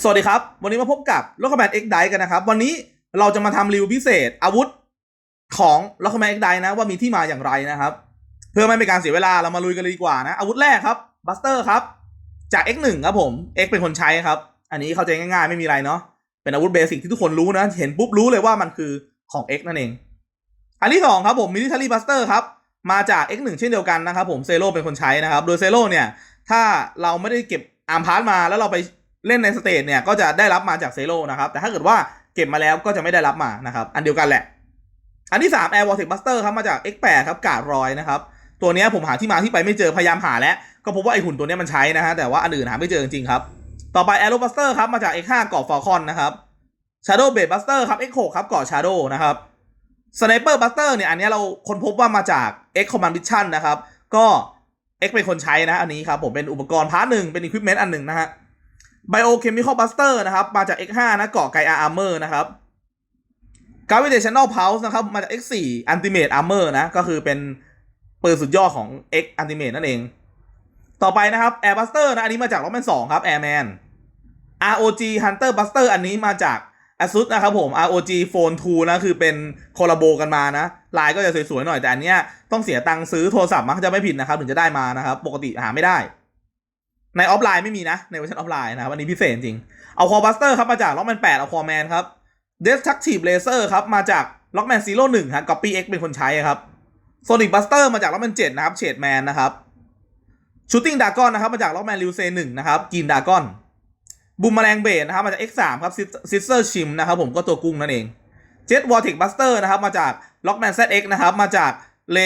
สวัสดีครับ วันนี้มาพบกับล็อกแมนเอ็กไดกันนะครับ วันนี้เราจะมาทำรีวิวพิเศษ อาวุธของล็อกแมนเอ็กไดนะว่ามีที่มาอย่างไรนะครับ เพื่อไม่เป็นการเสียเวลาเรามาลุยกันเลยดีกว่านะ อาวุธแรกครับบัสเตอร์ครับจาก X1 ครับผม X เป็นคนใช้ครับ อันนี้เข้าใจง่ายๆไม่มีอะไรเนาะเป็นอาวุธเบสิกที่ทุกคนรู้นะ เห็นปุ๊บรู้เลยว่ามันคือของ X นั่นเอง อันที่สองครับผมมิลิเ a อรี่บัสเตอร์ครับมาจาก X1 เช่นเดียวกันนะครับผมเซโ o เป็นคนใช้นะครับ โดยเซโ o เนี่ยถ้าเราไม่ได้เก็บอาร์มพาร์ทมาแล้วเราไป เล่นในสเตจเนี่ยก็จะได้รับมาจากเซโ o นะครับ แต่ถ้าเกิดว่าเก็บมาแล้วก็จะไม่ได้รับมานะครับ อันเดียวกันแหละ อันที่3 Air Vortex Buster ครับมาจาก X8 ครับกาดรอยนะครับ ตัวนี้ผมหาที่มาที่ไปไม่เจอพยายามหาแล้ว ก็พบว่าไอหุ่นตัวนี้มันใช้นะฮะแต่ว่าอันอื่นหาไม่เจอจริงๆครับ ต่อไป Aero Buster ครับมาจาก X5 กาะ Falcon นะครับ Shadow Blade Buster ครับ X6 ครับกาะ Shadow นะครับ Sniper Buster เนี่ยอันนี้เราคนพบว่ามาจาก X Command Mission นะครับก็ X เป็นคนใช้นะอันนี้ครับผมเป็นอุปกรณ์พาร์ทหนึ่งเป็น Equipment อันหนึ่งนะฮะ Biochemical Buster นะครับ มาจาก X5 นะเกาะไกอา Armor นะครับ Gravitational Pulse นะครับ มาจาก X4 Ultimate Armor นะ ก็คือเป็นปืนสุดยอดของ X Ultimate นั่นเอง ต่อไปนะครับ Air Buster นะ อันนี้มาจาก Rockman 2 ครับ Airman ROG Hunter Buster อันนี้มาจาก ASUS นะครับผม ROG Phone 2 นะ คือเป็นคอลลาโบกันมานะ ลายก็จะสวยๆหน่อย แต่อันเนี้ยต้องเสียตังค์ซื้อโทรศัพท์มั้งจะไม่ผิดนะครับ ถึงจะได้มานะครับ ปกติหาไม่ได้ ในออฟไลน์ไม่มีนะ ในเวอร์ชันออฟไลน์นะครับอันนี้พิเศษจริง เอาคอบัสเตอร์ครับมาจาก Rockman 8เอาคอแมนครับ Destructive Laser ครับมาจาก Rockman Zero 1ครับ Copy X เป็นคนใช้ครับ Sonic Buster มาจาก Rockman 7นะครับ Shade Man นะครับ Shooting Dragon นะครับมาจาก Rockman Liu Se 1นะครับกินดากอนบูมแมลงเบดนะครับมาจาก X3 ครับ Sister Chim นะครับผมก็ตัวกุ้งนั่นเอง Jet Vortex Buster นะครับมาจาก Rockman ZX นะครับมาจากเล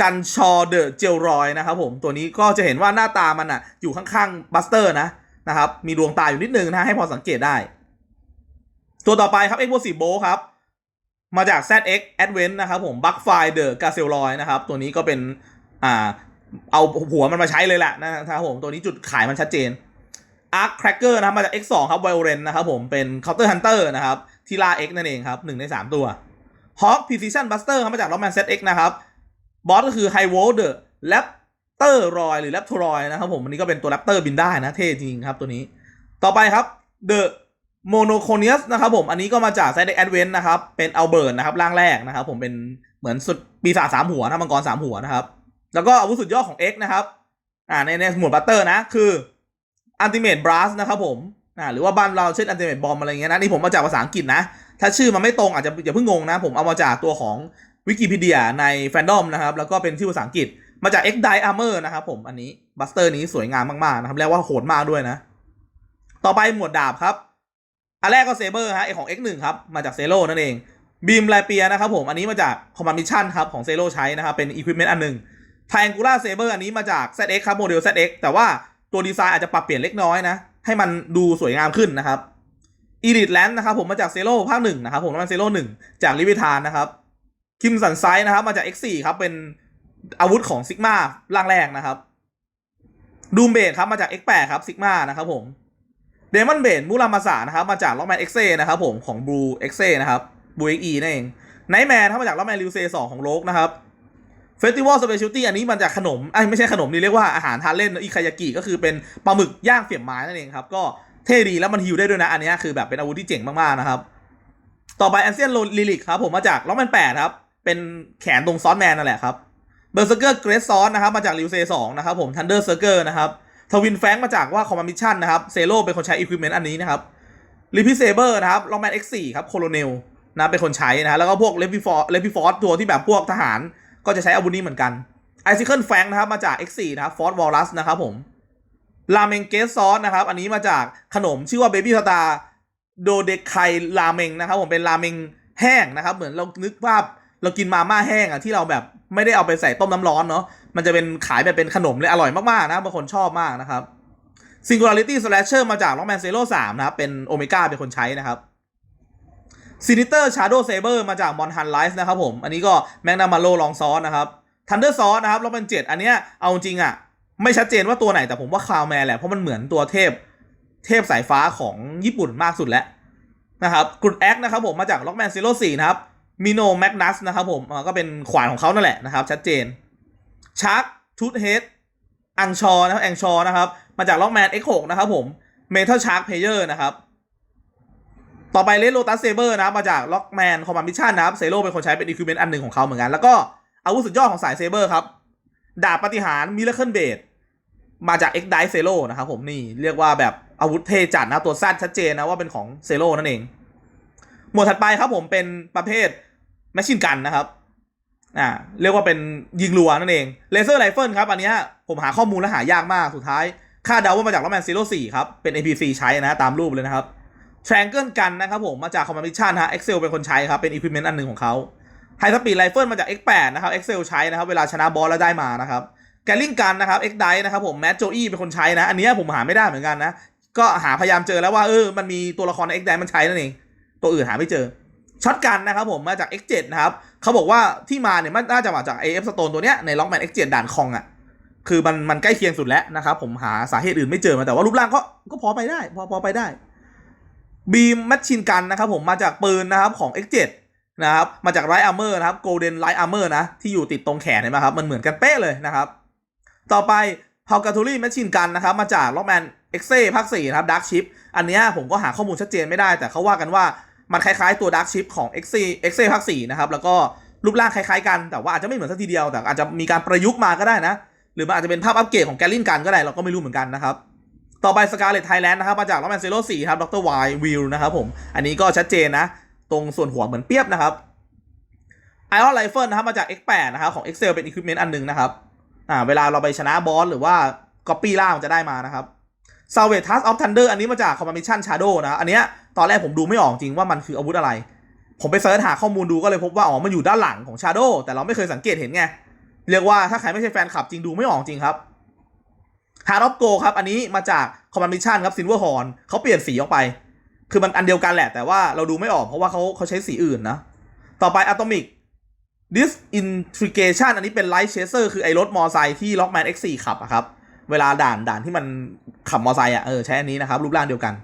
กันชอเดอะเจลรอยนะครับผมตัวนี้ก็จะเห็นว่าหน้าตามันอะ อยู่ข้างๆบัสเตอร์นะนะครับ มีดวงตาอยู่นิดนึงนะให้พอสังเกตได้ ตัวต่อไปครับ Explosive Bow ครับ มาจาก ZX Advent นะครับผม Bugfire The g a z e l o y นะครับ ตัวนี้ก็เป็นอ่าเอาหัวมันมาใช้เลยแหละนะครับผม ตัวนี้จุดขายมันชัดเจน Arc Cracker นะครับมาจาก X2 ครับ Violent นะครับผมเป็น Counter Hunter นะครับที่ล่า X นั่นเองครับหนึ่งในสามตัว Hawk Precision Buster ครับมาจาก Rockman ZX นะครับ บอสก็คือ High Volt The Raptor Roy หรือ Raptoroy นะครับผมอันนี้ก็เป็นตัว Raptor บินได้นะเท่จริงครับตัวนี้ ต่อไปครับ The โมโนโคเนียสนะครับผม อันนี้ก็มาจากไซเดแอดเวนนะครับ เป็นอัลเบิร์ตนะครับร่างแรกนะครับผมเป็นเหมือนสุดปีศาจสามหัวนะมังกรสามหัวนะครับ แล้วก็อาวุธสุดยอดของ X นะครับ อ่าในในหมวดบัตเตอร์นะ คืออันติเมตบรัสนะครับผมอ่าหรือว่าบ้านเราเช่นอันติเมตบอมอะไรเงี้ยนะ นี่ผมมาจากภาษาอังกฤษนะ ถ้าชื่อมันไม่ตรงอาจจะอย่าเพิ่งงงนะ ผมเอามาจากตัวของ วิกิพีเดียในแฟนดอมนะครับ แล้วก็เป็นชื่อภาษาอังกฤษ มาจาก X Die Armor นะครับผมอันนี้บัสเตอร์นี้สวยงามมากๆนะครับแล้วว่าโหดมากด้วยนะ ต่อไปหมวดดาบครับ อันแรกก็เซเบอร์ฮะไอของ X1 ครับมาจากเซโ o นั่นเองบีมไลเปียนะครับผมอันนี้มาจากคอมมานด์มิชชั่นครับของเซโ o ใช้นะครับเป็นอุปกรณ์อันหนึ่งไทแองกูล่าเซเบอร์อันนี้มาจาก ZX ครับโมเดล ZX แต่ว่าตัวดีไซน์อาจจะปรับเปลี่ยนเล็กน้อยนะ ให้มันดูสวยงามขึ้นนะครับอีลิทแลนด์นะครับผมมาจากเซโ o ภาคหนึ่งนะครับผมแล้วมันเซโ o หนึ่งจากลิเวทานนะครับ คิมสันไซนะครับ มาจาก X4 ครับเป็นอาวุธของซิกมาร่างแรกนะครับดูมเบดครับมาจาก X8 ครับซิกมานะครับผมเดมอนเบนมูรามาสานะครับมาจากล็อกแมนเอ็กเซนะครับผมของบลูเอ็กเซนะครับบลูเอ็กอีนั่นเองไนท์แมนครับมาจากล็อกแมนลิวเซสองของโลกนะครับเฟสติวัลสเปเชียลตี้อันนี้มันจากขนมไอ้ไม่ใช่ขนมนี่เรียกว่าอาหารทานเล่นอิคายากิก็คือเป็นปลาหมึกย่างเสียบไม้นั่นเองครับก็เท่ดีแล้วมันฮิวได้ด้วยนะ อันนี้คือแบบเป็นอาวุธที่เจ๋งมากๆนะครับ ต่อไปแอนเซียนโลิลิกครับผมมาจากล็อกแมนแปดครับ เป็นแขนตรงซอสแมนนั่นแหละครับเบอร์เซอร์เกอร์เกรสซอนนะครับมาจากลิวเซสองนะครับผมทันเดอร์เซอร์เกอร์นะครับทวินแฟงมาจากว่าคอมมิชชั่นนะครับเซโ o เป็นคนใช้อุปกรณ์อันนี้นะครับลิพิเซเบอร์นะครับลองแมน X4 ครับโคโลเนลนะเป็นคนใช้นะฮะแล้วก็พวกเลฟิฟอร์เลฟิฟอร์ตัวที่แบบพวกทหารก็จะใช้อาวุธนี้เหมือนกันไอซิเคิลแฟงนะครับมาจาก X4 นะครับฟอร์ดวอลลัสนะครับผมราเมงเกสซอสนะครับ อันนี้มาจากขนมชื่อว่าเบบี้สตาร์โดเดคไคราเมงนะครับผมเป็นราเมงแห้งนะครับ เหมือนเรานึกภาพ เรากินมาม่าแห้งอะที่เราแบบไม่ได้เอาไปใส่ต้มน้ำร้อนเนาะมันจะเป็นขายแบบเป็นขนมเลยอร่อยมากๆนะบางคนชอบมากนะครับ Singularity Slasher มาจาก Rockman Zero 3 นะครับ เป็นโอเมก้าเป็นคนใช้นะครับ Sinister Shadow Saber มาจาก Mon Han Life นะครับผม อันนี้ก็ Magnum Malo Long Sword นะครับ Thunder Sword นะครับ Rockman 7 อันเนี้ยเอาจริงอะไม่ชัดเจนว่าตัวไหนแต่ผมว่า Cloudman แหละ เพราะมันเหมือนตัวเทพ เทพสายฟ้าของญี่ปุ่นมากสุดแล้วนะครับกรุดแอคนะครับผมมาจาก Rockman Zero 4 นะครับ Mino Magnus นะครับผมก็เป็นขวานของเขานั่นแหละนะครับ ชัดเจน Shark Tooth Head อังชอนะครับแองชอนะครับมาจากล็อกแมน X6 นะครับผม Metal Shark Player นะครับ ต่อไปเลโ o ตัสเซเบอร์นะครับมาจากล็อกแมนคอมมานมิชชั่นนะครับเซโ o เป็นคนใช้เป็นอีควิเมนต์อันหนึ่งของเขาเหมือนกัน แล้วก็อาวุธสุดยอดของสายเซเบอร์ครับดาบปฏิหารมิเลเคิลเบดมาจาก X d i เซโ o นะครับผมนี่เรียกว่าแบบอาวุธเทจัดนะตัวสั้นชัดเจนนะว่าเป็นของเซโ o นั่นเอง หมวดถัดไปครับผมเป็นประเภท แมชชีนกันนะครับอ่าเรียกว่าเป็นยิงรัวนั่นเองเลเซอร์ไรเฟิลครับอันนี้ผมหาข้อมูลและหายากมากสุดท้ายคาดเดาว่ามาจากล็อแมนซีโร่สี่ครับ เป็น APC ใช้นะ ตามรูปเลยนะครับแทรงเกิลกันนะครับผม มาจากคอมมานดิชชั่นฮะ Excel เป็นคนใช้ครับ เป็น equipment อันหนึ่งของเขาไฮสปีดไรเฟิลมาจาก X8 นะครับ Excel ใช้นะครับ เวลาชนะบอสแล้วได้มานะครับแกลลิงกันนะครับ X d i นะครับผมแมทโจอี้เป็นคนใช้นะ อันนี้ผมหาไม่ได้เหมือนกันนะ ก็หาพยายามเจอแล้วว่าเออมันมีตัวละครใน X d i มันใช้นั่นเองตัวอื่นหาไม่เจอ ช็อตกันนะครับผมมาจาก X7 นะครับเขาบอกว่าที่มาเนี่ยมันน่าจะมาจาก AF Stone ตัวเนี้ยในล็อกแมน X7 ด่านคองอะคือมันมันใกล้เคียงสุดแล้วนะครับผมหาสาเหตุอื่นไม่เจอมาแต่ว่ารูปร่างก็ก็พอไปได้ พอพอไปได้บีมแมชชินกันนะครับผมมาจากปืนนะครับของ X7 นะครับมาจากไรอาร์เมอร์นะครับโกลเด้นไลท์อาร์เมอร์นะที่อยู่ติดตรงแขนเห็นไหมครับมันเหมือนกันเป๊ะเลยนะครับต่อไปพาวกาทูรี่แมชชินกันนะครับมาจากล็อกแมนเอ็กเซ่ภาค4นะครับดาร์กชิปอันเนี้ยผมก็หาข้อมูลชัดเจนไม่ได้แต่เขาว่ากันว่า มันคล้ายๆตัวดาร์กชิปของ x อ็ก x ภาค4นะครับ แล้วก็รูปร่างคล้ายๆกันแต่ว่าอาจจะไม่เหมือนสักทีเดียว แต่อาจจะมีการประยุกต์มาก็ได้นะ หรือมันอาจจะเป็นภาพอัปเกรดของแกลลินกันก็ได้เราก็ไม่รู้เหมือนกันนะครับ ต่อไปสกาเลตไทยแลนด์นะครับมาจากล็อกแมนเซโร่สี่ครับดรวายวิลนะครับผมอันนี้ก็ชัดเจนนะ ตรงส่วนหัวเหมือนเปียบนะครับไอออนไ f เฟิลนะครับมาจาก X8 นะครับของ Excel เป็น Equipment อันหนึ่งนะครับอ่าเวลาเราไปชนะบอสหรือว่าก๊อปปี้ล่ามันจะได้มานะครับ s a l v a g e Task of Thunder อันนี้มาจาก Command Mission Shadow นะ อันเนี้ยตอนแรกผมดูไม่ออกจริงว่ามันคืออาวุธอะไร ผมไปเสิร์ชหาข้อมูลดูก็เลยพบว่า อ๋อ มันอยู่ด้านหลังของ Shadow แต่เราไม่เคยสังเกตเห็นไง เรียกว่าถ้าใครไม่ใช่แฟนคลับจริงดูไม่ออกจริงครับ Heart of Gold ครับ อันนี้มาจาก Command Mission ครับ Silver Horn เขาเปลี่ยนสีออกไป คือมันอันเดียวกันแหละ แต่ว่าเราดูไม่ออกเพราะว่าเขาเขาใช้สีอื่นนะ ต่อไป Atomic Disintegration อันนี้เป็น Light Chaser คือไอ้รถมอไซค์ที่ Lockman X4 ขับอะครับ เวลาด่านด่านที่มัน ขับมอไซค์อะเออใช้อันนี้นะครับ รูปร่างเดียวกัน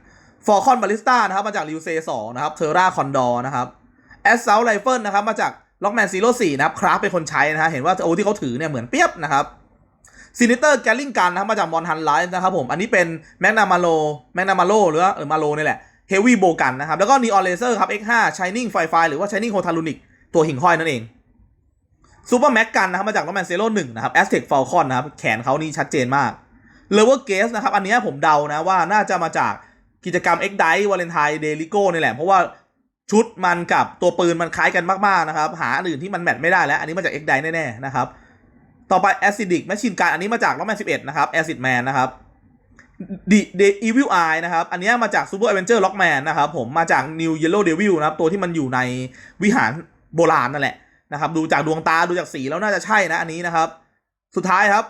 ฟอร์คอนบาลิสตานะครับมาจากริวเซสองนะครับเทอร่าคอนดอร์นะครับแอสเซลไรเฟิลนะครับมาจากล็อกแมนซีโร่สี่นะครับคราฟเป็นคนใช้นะฮะเห็นว่าโอ้ที่เขาถือเนี่ยเหมือนเปียบนะครับซินิเตอร์แกลลิงกันนะครับมาจากมอนฮันไลท์นะครับผมอันนี้เป็นแมกนามาโลแมกนามาโลหรือว่าเออมาโลนี่แหละเฮวี่โบกันนะครับแล้วก็นีออนเลเซอร์ครับ X5 Shining f i f i หรือว่า Shining h o t a l u n i c ตัวหิ่งห้อยนั่นเองซูเปอร์แม็กกันนะครับมาจากล็อกแมนซีโร่หนึ่งนะครับแอสเทคฟ a ลคอนนะครับแขนเขานี่ชัดเจนมาก เลเวอร์เกสนะครับ อันนี้ผมเดานะว่าน่าจะมาจากกิจกรรม X d i วาเลนไทน์เดลิโก้นี่แหละ เพราะว่าชุดมันกับตัวปืนมันคล้ายกันมาก ๆ นะครับ หาอันอื่นที่มันแมทไม่ได้แล้ว อันนี้มาจาก X d i แน่ ๆ นะครับ ต่อไป Acidic Machine Gun อันนี้มาจากล็อกแมน11นะครับ Acid Man นะครับ The The Evil Eye นะครับ อันนี้มาจาก Super Avenger Lockman นะครับ ผมมาจาก New Yellow Devil นะครับ ตัวที่มันอยู่ในวิหารโบราณนั่นแหละนะครับ ดูจากดวงตาดูจากสีแล้วน่าจะใช่นะอันนี้นะครับ สุดท้ายครับ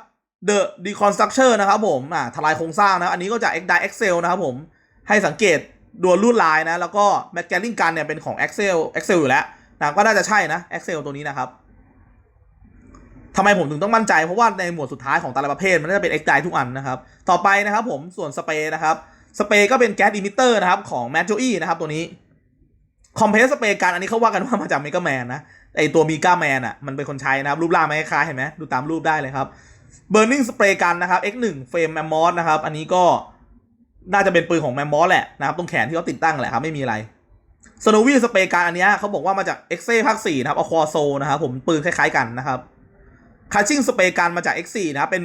The Deconstructor นะครับผมอ่าทลายโครงสร้างนะ อันนี้ก็จาก X d i Excel นะครับผม ให้สังเกตดวลรุ่นลายนะ แล้วก็ m a g a l i n g Gun เนี่ยเป็นของ Excel Excel อยู่แล้วนะก็น่าจะใช่นะ Excel ตัวนี้นะครับทำไมผมถึงต้องมั่นใจ เพราะว่าในหมวดสุดท้ายของแต่ละประเภท มันน่าจะเป็น X d i ทุกอันนะครับ ต่อไปนะครับผมส่วนสเปรย์นะครับสเปรย์ก็เป็นแก๊สอิมิเตอร์นะครับของ m a g o e นะครับตัวนี้คอมเพรสสเปรย์กันอันนี้เขาว่ากันว่ามาจากเมกาแมนนะไอตัวมีก้าแมนอะมันเป็นคนใช้นะครับ รูปร่างไม่คล้ายเห็นไหมดูตามรูปได้เลยครับ Burning Spray กันนะครับ X1 เฟรมแมมมอสนะครับ อันนี้ก็น่าจะเป็นปืนของแมมมอสแหละนะครับ ตรงแขนที่เขาติดตั้งแหละครับไม่มีอะไร s n o w y Spray กันอันนี้เขาบอกว่ามาจาก x อ a ภาค4นะครับ a q u a s o นะครับผมปืนคล้ายๆกันนะครับ Catching Spray กันมาจาก X4 นะครับเป็น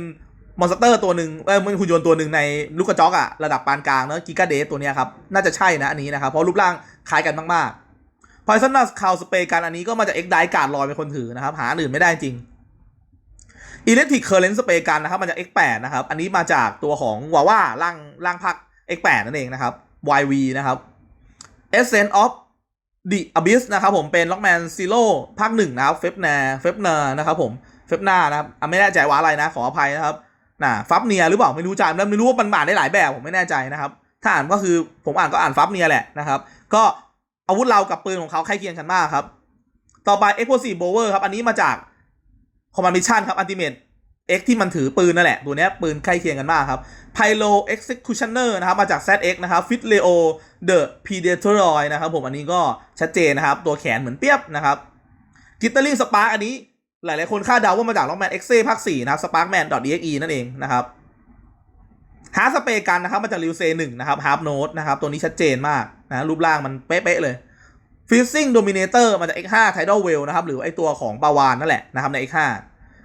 มอนสเตอร์ตัวหนึ่งเออมันหุ่นยนต์ตัวหนึ่งในลูกกระจอกอะระดับปานกลางเนอะกิกาเดสตัวเนี้ยครับน่าจะใช่นะอันนี้นะครับเพราะรูปร่างคล้ายกันมากๆ Poisonous Cow Spray กันอันนี้ก็มาจาก X Die การลอยเป็นคนถือนะครับหาอื่นไม่ได้จริง Electric Current Spray กันนะครับมาจาก X8 นะครับ อันนี้มาจากตัวของวาว่าร่างร่างพัก X8 นั่นเองนะครับ YV นะครับ Essence of The Abyss นะครับผมเป็น Lockman Zero ภาคหนึ่งนะครับเฟบนาเฟบนานะครับผมเฟบนานะครับไม่แน่ใจว่าอะไรนะ ขออภัยนะครับน่ะฟับเนียหรือเปล่าไม่รู้จำแล้วไม่รู้ว่ามันอ่านได้หลายแบบผมไม่แน่ใจนะครับ ถ้าอ่านก็คือผมอ่านก็อ่านฟับเนียแหละนะครับก็อาวุธเรากับปืนของเขาใกล้เคียงกันมากครับ ต่อไป Explosive bower ครับ อันนี้มาจาก Command Mission ครับ Ultimate X ที่มันถือปืนนั่นแหละ ตัวนี้ปืนใกล้เคียงกันมากครับ Pyro Executioner นะครับ มาจาก ZX นะครับ Fit Leo The Predator นะครับผมอันนี้ก็ชัดเจนนะครับ ตัวแขนเหมือนเปียบนะครับ Glittering Spark อันนี้ หลายๆคนคาดเดาว่ามาจาก Lockman X ภาค4นะครับ Sparkman.exe นั่นเองนะครับฮาร์สเปย์กันนะครับมาจากริวเซหนึ่งนะครับฮาร์ n โน e นะครับตัวนี้ชัดเจนมากนะรูปร่างมันเป๊ะๆเลย ฟิซซิ่งโดมิเนเตอร์มาจาก X5 Tidal Well นะครับ หรือไอตัวของปาวานนั่นแหละนะครับใน X5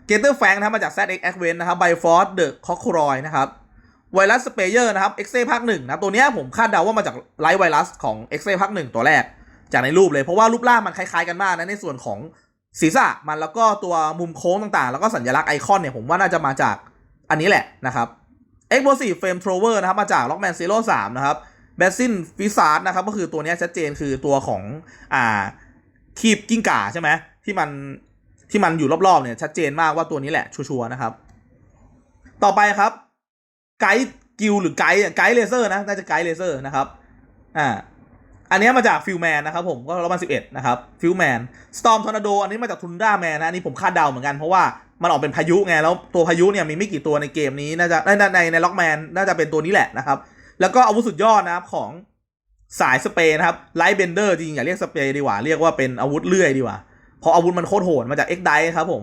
เกเตอร์แฟงนะครับมาจาก ZX Advent นะครับไบฟอร์ดเดอะคอคครอยนะครับไวรัสสเปเยอร์นะครับ X ภาคหนึ่งนะตัวนี้ผมคาดเดาว่ามาจากไลท์ไวรัสของ X ภาคหนึ่งตัวแรก จากในรูปเลยเพราะว่ารูปร่างมันคล้ายๆกันมากนะในส่วนของศีรษะมันแล้วก็ตัวมุมโค้งต่างๆ แล้วก็สัญลักษณ์ไอคอนเนี่ยผมว่าน่าจะมาจากอันนี้แหละนะครับ Explosive Flame Thrower นะครับมาจาก Rockman Zero 3นะครับ b a s i n f i s a r d นะครับก็คือตัวนี้ชัดเจนคือตัวของอ่าคีบกิ้งก่าใช่ไหมที่มันที่มันอยู่รอบๆเนี่ยชัดเจนมากว่าตัวนี้แหละชัวร์ๆนะครับ ต่อไปครับไกด์กิลหรือไกด์ไกด์เลเซอร์นะน่าจะไกด์เลเซอร์นะครับอ่าอันนี้มาจากฟิลแมนนะครับผมก็รอบมาสิบเอ็ดนะครับฟิลแมนสตอมทอร์นาโดอันนี้มาจากทุนด้าแมนนะอันนี้ผมคาดเดาเหมือนกันเพราะว่ามันออกเป็นพายุไงแล้วตัวพายุเนี่ยมีไม่กี่ตัวในเกมนี้น่าจะในในในล็อกแมนน่าจะเป็นตัวนี้แหละนะครับ แล้วก็อาวุธสุดยอดนะครับของสายสเปรย์นะครับไลท์เบนเดอร์จริงๆอย่าเรียกสเปรย์ดีกว่า เรียกว่าเป็นอาวุธเลื่อยดีกว่า เพราะอาวุธมันโคตรโหดมาจาก X ไดครับผม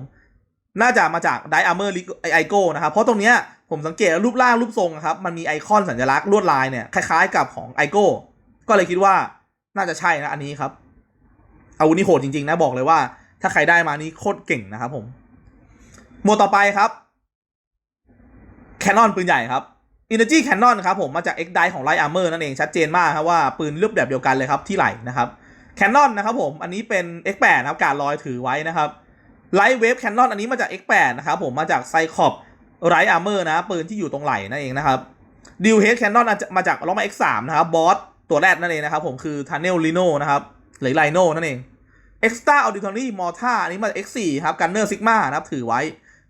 น่าจะมาจากไดอาร์เมอร์ไอโก้นะครับ เพราะตรงเนี้ยผมสังเกตรูปร่างรูปทรงอะครับ มันมีไอคอนสัญลักษณ์ลวดลายเนี่ย คล้ายๆกับของไอโก้ก็เลยคิดว่าน่าจะใช่นะอันนี้ครับ อาวุธนี่โหดจริงๆนะบอกเลยว่า ถ้าใครได้มานี่โคตรเก่งนะครับผม หมวดต่อไปครับแคนนอนปืนใหญ่ครับ Energy Cannon ครับผมมาจาก X d i ของ Light Armor นั่นเองชัดเจนมากครับว่าปืนเลือบแบบเดียวกันเลยครับที่ไหลนะครับ Cannon นะครับผมอันนี้เป็น X8 นะครับการลอยถือไว้นะครับ Light Wave Cannon อันนี้มาจาก X8 นะครับผมมาจาก Cyclops Light Armor นะปืนที่อยู่ตรงไหลนั่นเองนะครับ Deal Head Cannon มาจากล็อกมา X3 นะครับบอสตัวแรกนั่นเองนะครับผมคือ Tunnel Rhino นะครับหรือ Rhino นั่นเอง Extra Auditory Mortar อันนี้มาจาก X4 ครับ Gunner Sigma นะครับถือไว้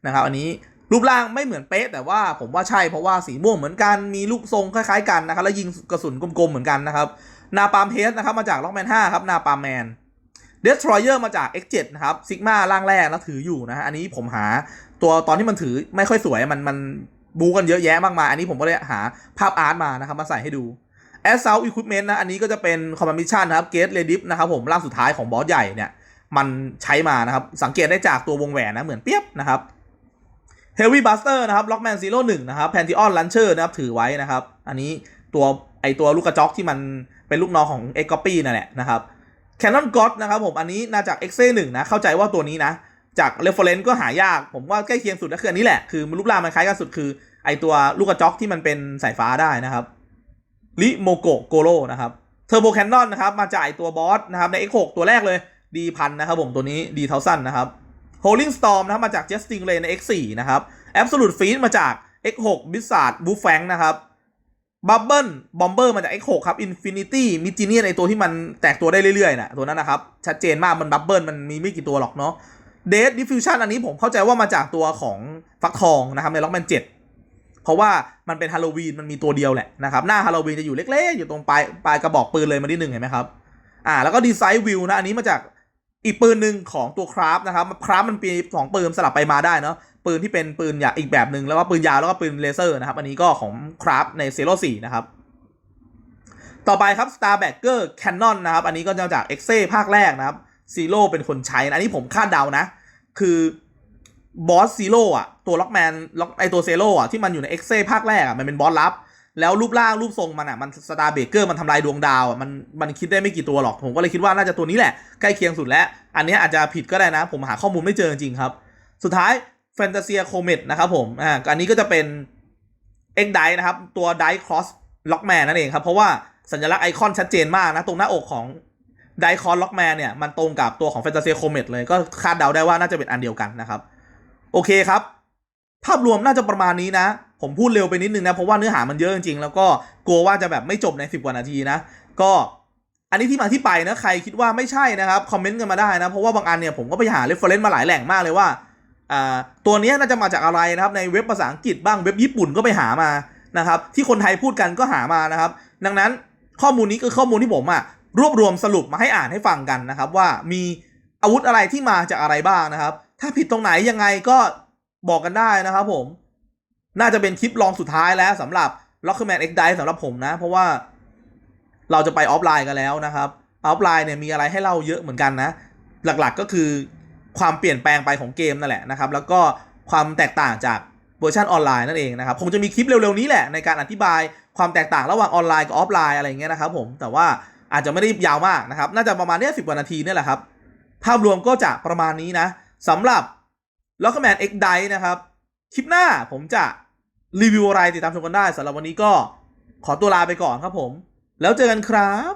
นะครับอันนี้ รูปร่างไม่เหมือนเป๊ะแต่ว่าผมว่าใช่เพราะว่าสีม่วงเหมือนกันมีรูปทรงคล้ายๆกันนะครับแล้วยิงกระสุนกลมๆเหมือนกันนะครับนาปามเฮสนะครับมาจากล็อกแมน5ครับนาปามแมนเดสทรอยเออร์มาจาก X7 นะครับซิกมาร่างแรกแล้วถืออยู่นะฮะอันนี้ผมหาตัวตอนที่มันถือไม่ค่อยสวยมันมันบูกันเยอะแยะมากมายอันนี้ผมก็เลยหาภาพอาร์ตมานะครับมาใส่ให้ดู a s s a u l t Equipment นะอันนี้ก็จะเป็นคอมมานดิชชั่นนะครับเกตเลดิฟนะครับผมร่างสุดท้ายของบอสใหญ่เนี่ยมันใช้มานะครับสังเกตได้จากตัววงแหวนนะเหมือนเปียบนะครับ Heavy Buster นะครับ Lockman Zero 1นะครับ Pantheon Launcher นะครับถือไว้นะครับ อันนี้ตัวไอตัวลูกกระจอกที่มันเป็นลูกน้องของ x Copy นั่นแหละนะครับ Canon God นะครับผมอันนี้น่าจาก x 1นะ เข้าใจว่าตัวนี้นะ จาก Reference ก็หายาก ผมว่าใกล้เคียงสุดก็คืออันนี้แหละ คือรูปร่างมันคล้ายกันสุดคือ ไอตัวลูกกระจอกที่มันเป็นสายฟ้าได้นะครับลิโมโกโกโ o นะครับ Turbo Cannon นนะครับมาจากไอตัวบอสนะครับใน X6 ตัวแรกเลยดีพันนะครับผมตัวนี้ดีเทาสั้นนะครับ Holding Storm นะครับมาจาก Justin Ray ใน X4 นะครับ Absolute Freeze มาจาก X6 Blizzard b u f f a n g นะครับ Bubble Bomber มาจาก X6 ครับ Infinity m i g i n i a ในตัวที่มันแตกตัวได้เรื่อยๆนะตัวนั้นนะครับ ชัดเจนมากมัน Bubble มันมีไม่กี่ตัวหรอกเนาะ Dead Diffusion อันนี้ผมเข้าใจว่ามาจากตัวของฟักทองนะครับใน Lockman 7เพราะว่ามันเป็นฮาโลวีนมันมีตัวเดียวแหละนะครับ หน้าฮาโลวีนจะอยู่เล็กๆ อยู่ตรงปลายปลายกระบอกปืนเลยมาที่หนึ่งเห็นไหมครับอ่าแล้วก็ดีไซน์วิวนะอันนี้มาจาก อีกปืนหนึ่งของตัวคราฟนะครับคราฟมันปีสองปืนสลับไปมาได้เนาะปืนที่เป็นปืนอย่างอีกแบบหนึ่งแล้วก็ปืนยาวแล้วก็ปืนเลเซอร์นะครับ อันนี้ก็ของคราฟในเซโร่สี่นะครับ ต่อไปครับ Star Bagger Cannon นะครับ อันนี้ก็จะจาก e x e ภาคแรกนะครับซีโร่เป็นคนใช้นะอันนี้ผมคาดเดานะ คือบอสซีโร่อะตัวล็อกแมนล็อกไอตัวเซโร่อะที่มันอยู่ใน e x e ภาคแรกอะมันเป็นบอสลับ แล้วรูปร่างรูปทรงมันอะมันสตาร์เบเกอร์มันทำลายดวงดาวอะมันมันคิดได้ไม่กี่ตัวหรอก ผมก็เลยคิดว่าน่าจะตัวนี้แหละ ใกล้เคียงสุดแล้ว อันนี้อาจจะผิดก็ได้นะ ผมหาข้อมูลไม่เจอจริงๆครับ สุดท้ายแฟนตาเซียโคเมตนะครับผมอ่าอันนี้ก็จะเป็น X d i นะครับ ตัว d i ค Cross Lockman นั่นเองครับ เพราะว่าสัญลักษณ์ไอคอนชัดเจนมากนะ ตรงหน้าอกของ d i ค Cross Lockman เนี่ยมันตรงกับตัวของแฟนตาเซียโคเมตเลยก็คาดเดาได้ว่าน่าจะเป็นอันเดียวกันนะครับ โอเคครับ ภาพรวมน่าจะประมาณนี้นะ ผมพูดเร็วไปนิดนึงนะ เพราะว่าเนื้อหามันเยอะจริงๆ แล้วก็กลัวว่าจะแบบไม่จบใน 10 กว่านาทีนะ ก็อันนี้ที่มาที่ไปนะ ใครคิดว่าไม่ใช่นะครับ คอมเมนต์กันมาได้นะ เพราะว่าบางอันเนี่ยผมก็ไปหาเรฟเฟรนซ์มาหลายแหล่งมากเลยว่าอ่าตัวนี้น่าจะมาจากอะไรนะครับ ในเว็บภาษาอังกฤษบ้าง เว็บญี่ปุ่นก็ไปหามานะครับ ที่คนไทยพูดกันก็หามานะครับ ดังนั้นข้อมูลนี้คือข้อมูลที่ผมอะรวบรวมสรุปมาให้อ่านให้ฟังกันนะครับ ว่ามีอาวุธอะไรที่มาจากอะไรบ้างนะครับ ถ้าผิดตรงไหนยังไงก็ บอกกันได้นะครับผม น่าจะเป็นคลิปลองสุดท้ายแล้วสำหรับ Rockman X Dive สำหรับผมนะ เพราะว่าเราจะไปออฟไลน์กันแล้วนะครับออฟไลน์เนี่ยมีอะไรให้เล่าเยอะเหมือนกันนะ หลักๆก็คือความเปลี่ยนแปลงไปของเกมนั่นแหละนะครับ แล้วก็ความแตกต่างจากเวอร์ชันออนไลน์นั่นเองนะครับผมจะมีคลิปเร็วๆนี้แหละในการอธิบายความแตกต่างระหว่างออนไลน์กับออฟไลน์อะไรเงี้ยนะครับผมแต่ว่าอาจจะไม่ได้ยาวมากนะครับ น่าจะประมาณเนี้ยสิบกว่านาทีเนี่ยแหละครับ ภาพรวมก็จะประมาณนี้นะสำหรับ ล็อกแมนเอ็กไดนะครับ คลิปหน้าผมจะรีวิวอะไรติดตามชมกันได้สำหรับวันนี้ก็ขอตัวลาไปก่อนครับผม แล้วเจอกันครับ